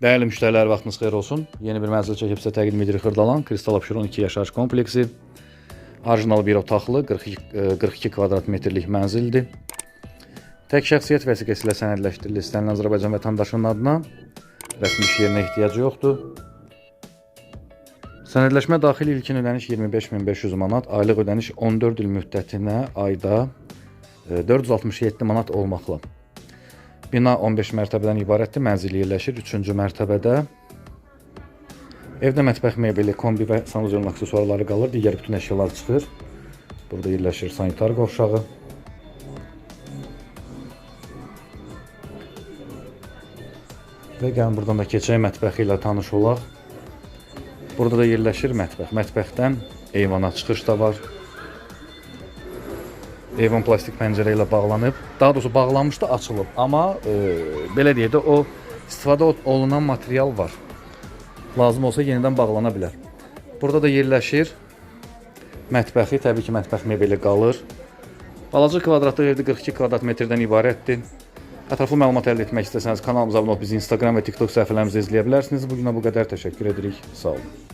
Dəyərli müştərilər, vaxtınız xeyir olsun. Yeni bir mənzil çəkib sizə təqdim edirik Xırdalan. Kristal Abşeron 2 yaşayış kompleksi. Orijinal bir otaqlı 42, e, 42 kvadrat metrlik mənzildir. Tək şəxsiyyət vəsiqəsi ilə sənədləşdirilir. İstənilən Azərbaycan vətəndaşının adına rəsmi iş yerinə ehtiyacı yoxdur. Sənədləşmə daxil ilkin ödəniş 25500 manat, aylıq ödəniş 14 il müddətinə ayda e, 467 manat olmaqla. Bina 15 mərtəbədən ibarətdir. Mənzil yerləşir 3-cü mərtəbədə. Evdə mətbəx mebeli, kombi və sanuzyon aksesuarları qalır. Digər bütün əşyalar çıxır. Burada yerləşir sanitar qovşağı. Və gəlin buradan da keçək mətbəxi ilə tanış olaq. Burada da yerləşir mətbəx. Mətbəxdən eyvana çıxış da var. Eyvan plastik pəncərə ilə bağlanıb. Daha doğrusu bağlanmışdı, açılıb. Amma e, belə deyək də o istifadə olunan material var. Lazım olsa yenidən bağlana bilər. Burada da yerləşir mətbəxi, təbii ki, mətbəx mebeli qalır. Balaca kvadratlıq evdə 42 kvadrat metrdən ibarətdir. Ətraflı məlumat əldə etmək istəsəniz kanalımıza abunə olub bizi Instagram və TikTok səhifələrimizdə izləyə bilərsiniz. Bu günə bu qədər təşəkkür edirik. Sağ olun.